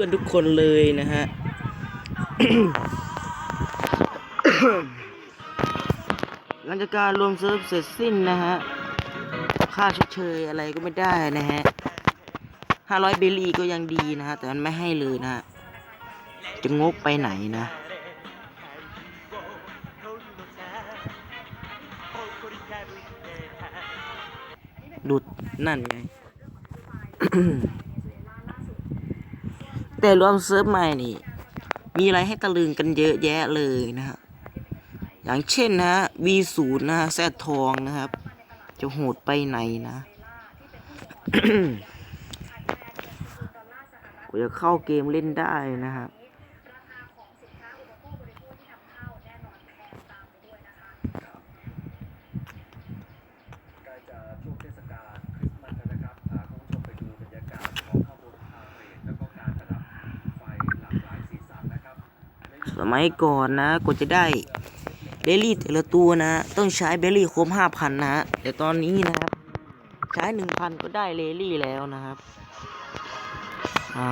พื่อนทุกคนเลยนะฮะหลังจากการรวมเซิร์ฟเสร็จสิ้นนะฮะ ค่าชดเชยอะไรก็ไม่ได้นะฮะห้าร้อยเบลลี่ก็ยังดีนะฮะ แต่มันไม่ให้เลยนะฮะ จะงกไปไหนนะหลุดนั่นไง แต่รวมเซิร์ฟใหม่นี่ มีอะไรให้ตะลึงกันเยอะแยะเลยนะฮะ อย่างเช่นนะฮะ V0 นะฮะแซดทองนะครับ จะโหดไปไหนนะกูจะเข้าเกมเล่นได้นะครับ ใกล้จะช่วงเทศกาลคริสต์มาสแล้วนะครับพาคุณผู้ชมไปดูบรรยากาศของขบวนพาเหรดแล้วก็การประดับไฟหลากหลายสีสันนะครับ ในสมัยก่อนนะกว่าจะได้เบลลี่แต่ละตัวนะ ต้องใช้เบลลี่ครบห้าพันนะฮะแต่ตอนนี้นะครับ ใช้หนึ่งพันก็ได้เบลลี่แล้วนะครับ อ่า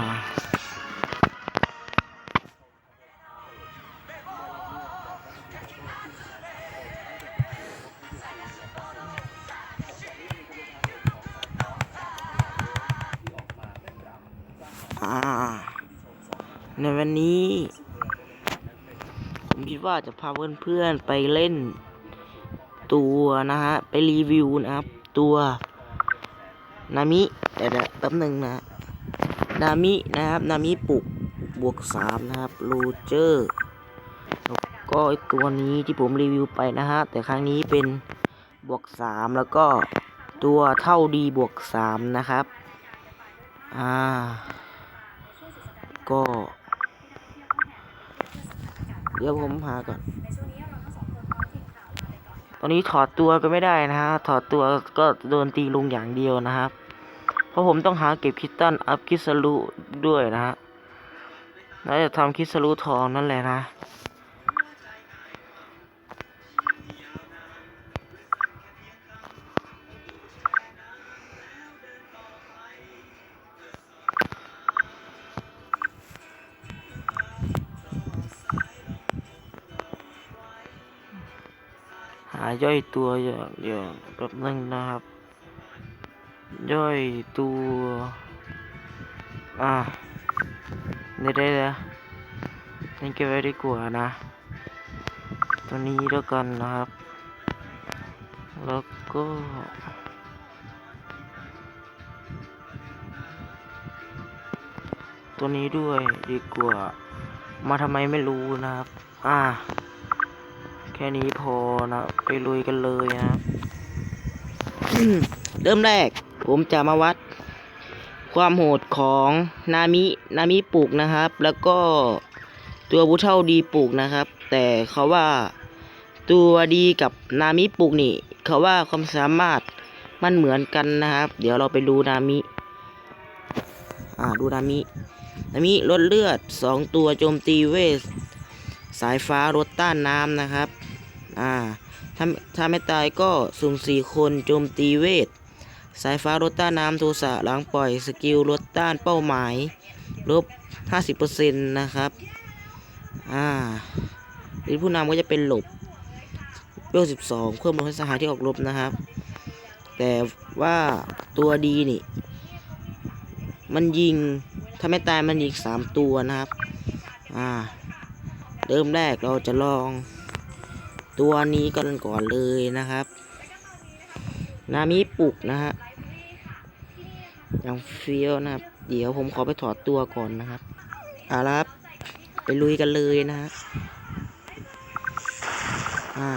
ว่าจะพาเพื่อนๆไปเล่น ตัวนะฮะ ไปรีวิวนะครับ ตัวนามิเดี๋ยวแป๊บหนึ่งนะนามินะครับนามิปลุกบวกสามนะครับโรเจอร์แล้วก็ตัวนี้ที่ผมรีวิวไปนะฮะ แต่ครั้งนี้เป็นบวกสามแล้วก็ตัวเท่าดีบวกสามนะครับ อ่า ก็ ดี๋ยวผมหาก่อน ตอนนี้ถอดตัวก็ไม่ได้นะฮะ ถอดตัวก็โดนตีลงอย่างเดียวนะครับ เพราะผมต้องหาเก็บคิตตันอัพคิสลูด้วยนะฮะ แล้วจะทำคิสลูทองนั่นแหละนะ ย่อยตัวอย่างเดียวแป๊บนึงนะครับ ย่อยตัว อ่าได้ได้แล้วนี่เก็บไว้ดีกว่านะ ตัวนี้แล้วกันนะครับ แล้วก็ตัวนี้ด้วยดีกว่า มาทำไมไม่รู้นะครับ อ่า แค่นี้พอนะ ไปลุยกันเลยนะครับเริ่มแรก ผมจะมาวัด ความโหดของนามินามิปลูกนะครับ แล้วก็ตัวบุเท่าดีปลูกนะครับ แต่เขาว่าตัวดีกับนามิปลูกนี่ เขาว่าความสามารถมันเหมือนกันนะครับ เดี๋ยวเราไปดูนามิอ่าดูนามินามิลดเลือดสองตัวโจมตีเวทสายฟ้ารถต้านน้ำนะครับ อ่า ถ้าถ้าไม่ตายก็สุ่มสี่คนโจมตีเวท สายฟ้ารถต้านน้ำโทสะหลังปล่อยสกิลรถต้านเป้าหมายลบ 50%นะครับ อ่าหรือผู้นำก็จะเป็นหลบเวล12เพิ่มลดให้สหายที่ออกรบนะครับ แต่ว่าตัวดีนี่ มันยิง ถ้าไม่ตายมันยิงสามตัวนะครับ อ่า เริ่มแรกเราจะลอง ตัวนี้กันก่อนเลยนะครับ นามิปลุกนะฮะยังเฟี้ยวนะครับ เดี๋ยวผมขอไปถอดตัวก่อนนะครับเอาละครับไปลุยกันเลยนะฮะอ่า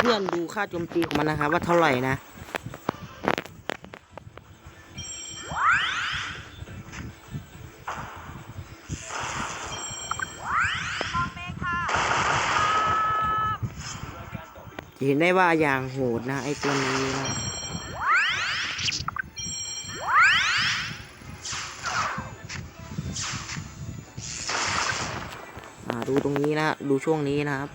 เพื่อนๆดูค่าโจมตีของมันนะครับว่าเท่าไหร่นะ เห็นได้ว่าอย่างโหดนะไอตัวนี้นะดูตรงนี้นะดูช่วงนี้นะครับ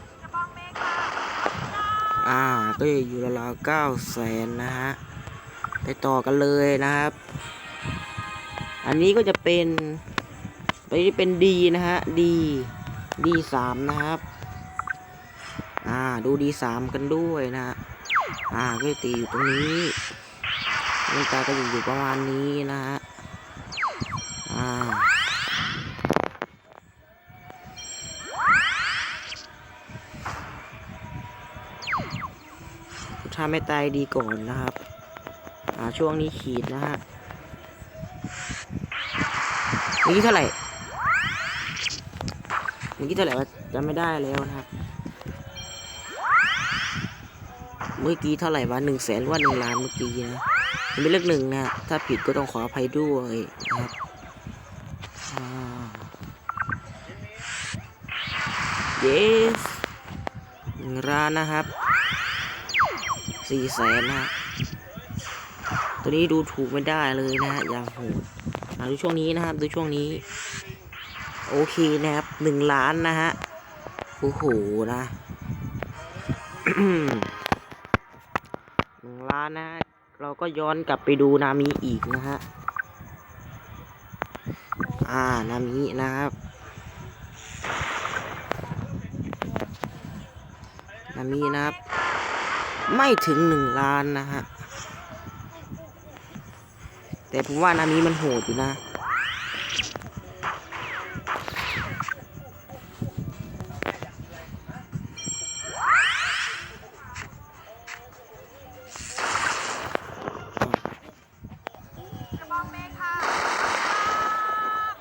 อ่า ก็จะอยู่ราวๆเก้าแสนนะฮะ ไปต่อกันเลยนะครับ อันนี้ก็จะเป็นไปเป็นดีนะฮะดีดีสามนะครับ อ่า ดูดีสามกันด้วยนะฮะอ่าก็ตีอยู่ตรงนี้เงินตาก็อยู่อยู่ประมาณนี้นะฮะอ่าถ้าไม่ตายดีก่อนนะครับ อ่า ช่วงนี้ขีดนะฮะเมื่อกี้เท่าไหร่เมื่อกี้เท่าไหร่วะจำไม่ได้แล้วนะครับ เมื่อกี้เท่าไหร่วะหนึ่งแสนว่าหนึ่งล้านเมื่อกี้นะมันเป็นเลขหนึ่งนะ ถ้าผิดก็ต้องขออภัยด้วยนะครับอ่า yes หนึ่งร้านนะครับสี่แสนนะตัวนี้ดูถูกไม่ได้เลยนะฮะอย่างโหดดูช่วงนี้นะครับดูช่วงนี้ โอเคนะครับหนึ่งล้านนะฮะโอ้โหนะ นึ่งล้านนะฮะ เราก็ย้อนกลับไปดูนามิอีกนะฮะ อ่า นามินะครับ นามินะครับ ไม่ถึงหนึ่งล้านนะฮะ แต่ผมว่านามิมันโหดอยู่นะ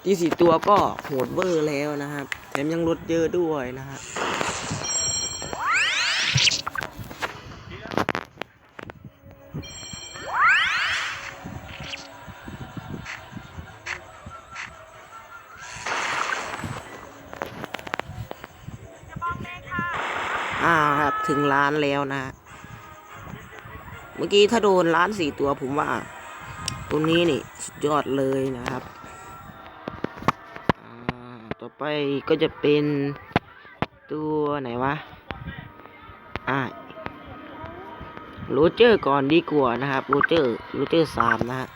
ที่สี่ตัวก็โหดเวอร์แล้วนะครับ แถมยังลดเยอะด้วยนะฮะอ่าครับถึงล้านแล้วนะ เมื่อกี้ถ้าโดนล้านสี่ตัวผมว่า ตรงนี้นี่สุดยอดเลยนะครับ ก็จะเป็นตัวไหนวะ อ่าโรเจอร์ก่อนดีกว่านะครับโรเจอร์โรเจอร์สามนะฮะ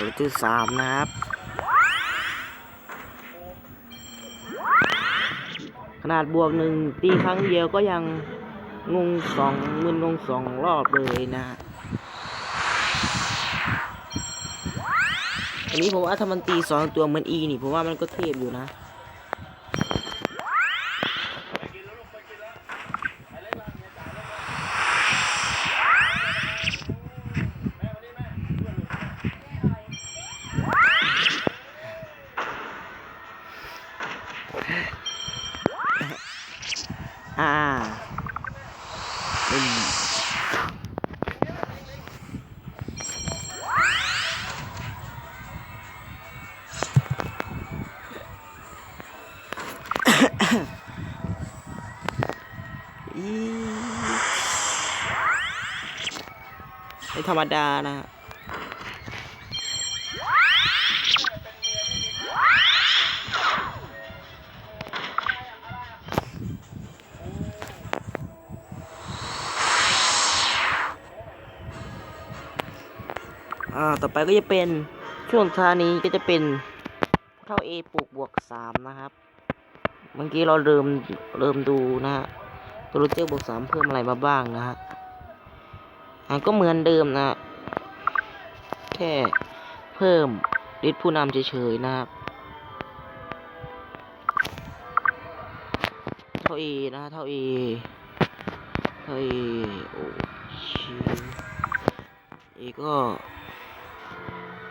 หรือที่สามนะครับ ขนาดบวกหนึ่งตีครั้งเดียวก็ยังงงสองมึนงงสองรอบเลยนะฮะอันนี้ผมว่าถ้ามันตีสองตัวเหมือนอีนี่ผมว่ามันก็เทพอยู่นะ ธรรมดานะฮะอ่า ต่อไปก็จะเป็นช่วงท้านี้ก็จะเป็นเท่า A ปลูกบวกสามนะครับ เมื่อกี้เราเริ่มเริ่มดูนะฮะตัวรูเจอร์บวกสามเพิ่มอะไรมาบ้างนะฮะ ก็เหมือนเดิมนะ แค่เพิ่มฤทธิ์ผู้นำเฉยๆนะครับเท่า A นะเท่า A เท่า A โอ้ชิเอก็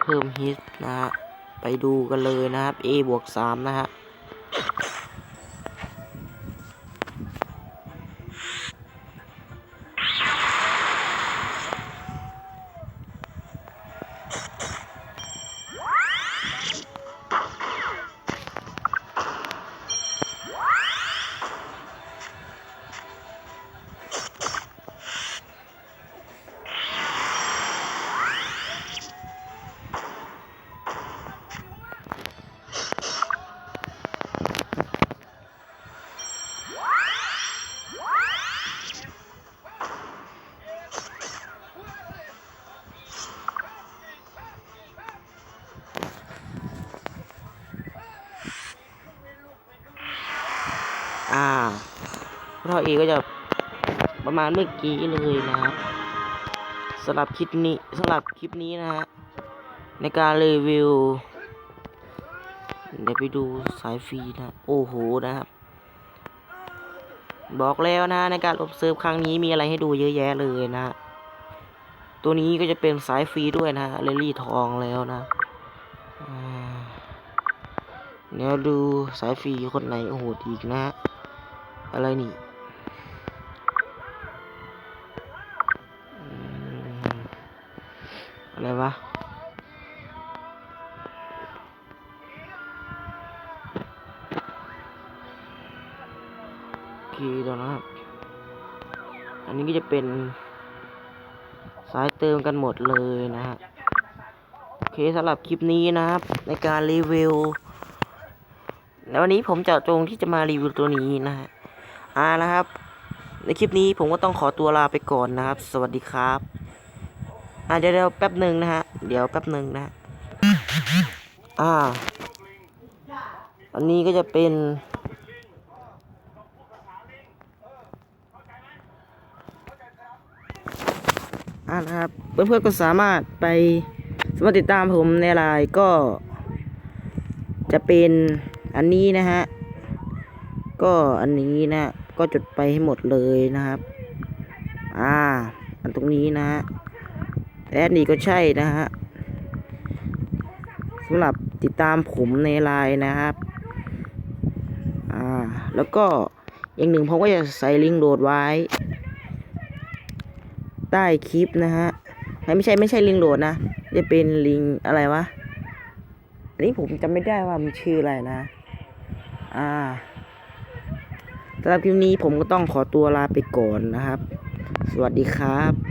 เพิ่มฮิตนะฮะไปดูกันเลยนะครับ A บวกสามนะฮะ ท่อเอก็จะประมาณเมื่อกี้เลยนะครับสำหรับคลิปนี้สำหรับคลิปนี้นะฮะในการรีวิวเดี๋ยวไปดูสายฟรีนะโอ้โหนะครับ บอกแล้วนะในการลบเซิร์ฟครั้งนี้มีอะไรให้ดูเยอะแยะเลยนะ ตัวนี้ก็จะเป็นสายฟรีด้วยนะเรลลี่ทองแล้วนะเดี๋ยวดูสายฟรีคนไหนโอ้โหอีกนะ อะไรนี่ อะไรวะโอเคเดี๋ยวนะครับ อันนี้ก็จะเป็นสายเติมกันหมดเลยนะฮะโอเคสำหรับคลิปนี้นะครับ ในการรีวิวแล้ววันนี้ผมเจาะจงที่จะมารีวิวตัวนี้นะฮะอ่านะครับ ในคลิปนี้ผมก็ต้องขอตัวลาไปก่อนนะครับ สวัสดีครับ อ่าเดี๋ยวเดี๋ยวแป๊บหนึ่งนะฮะ เดี๋ยวแป๊บหนึ่งนะอ่า อันนี้ก็จะเป็น อ่านะครับ เพื่อนๆก็สามารถไปสามารถติดตามผมในไลน์ก็ จะเป็นอันนี้นะฮะ ก็อันนี้นะ ก็จดไปให้หมดเลยนะครับ อ่า อันตรงนี้นะฮะ และอันนี้ก็ใช่นะฮะสำหรับติดตามผมในไลน์นะครับ อ่า แล้วก็อย่างหนึ่งผมก็จะใส่ลิงก์โหลดไว้ ใต้คลิปนะฮะ ไม่ใช่ไม่ใช่ลิงก์โหลดนะ จะเป็นลิงก์อะไรวะ อันนี้ผมจำไม่ได้ว่ามันชื่ออะไรนะ อ่าสำหรับคลิปนี้ผมก็ต้องขอตัวลาไปก่อนนะครับ สวัสดีครับ